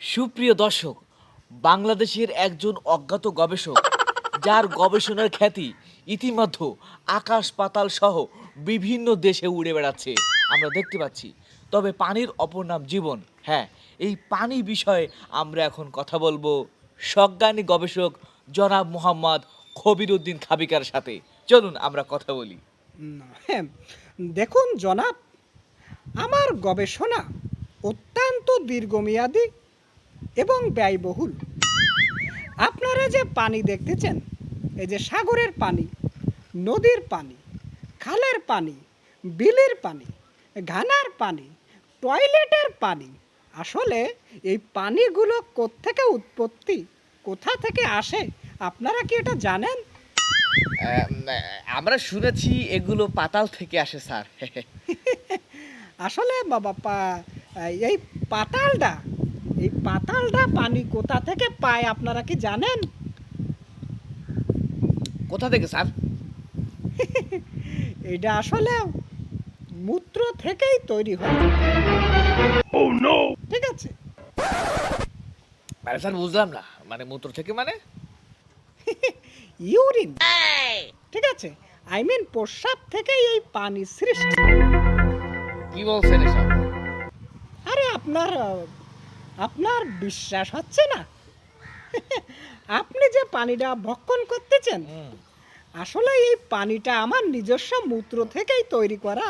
সুপ্রিয় দর্শক, বাংলাদেশের একজন অজ্ঞাত গবেষক, যার গবেষণার খ্যাতি ইতিমধ্যে আকাশ পাতাল সহ বিভিন্ন দেশে উড়ে বেড়াচ্ছে, আমরা দেখতে পাচ্ছি। তবে পানির অপর নাম জীবন। হ্যাঁ এই পানি বিষয়ে আমরা এখন কথা বলব সজ্ঞানী গবেষক জনাব মোহাম্মদ খবির উদ্দিন খাবিকার সাথে। চলুন, আমরা কথা বলি। হ্যাঁ দেখুন জনাব, আমার গবেষণা অত্যন্ত দীর্ঘমেয়াদী এবং ব্যয়বহুল। আপনারা যে পানি দেখতেছেন এই যে সাগরের পানি নদীর পানি খালের পানি বিলের পানি ঘানার পানি টয়লেটের পানি আসলে এই পানিগুলো কোত্থেকে উৎপত্তি কোথা থেকে আসে আপনারা কি এটা জানেন? আমরা শুনেছি এগুলো পাতাল থেকে আসে স্যার। আসলে বাবা এই পাতালটা এই পাতালটা পানি কোথা থেকে পায় আপনারা কি জানেন? কোথা থেকে স্যার? এটা আসলে মূত্র থেকেই তৈরি হয়। ঠিক আছে। মানে স্যার বুঝলাম না। মানে মূত্র থেকে মানে? ইউরিন। ঠিক আছে। আই মিন প্রস্রাব থেকেই এই পানি সৃষ্টি। কি বলছেন এসব? আরে আপনার আপনার বিশ্বাস হচ্ছে না। আপনি যে পানিটা ভক্ষণ করতেছেন আসলে এই পানিটা আমার নিজস্ব মূত্র থেকেই তৈরি করা।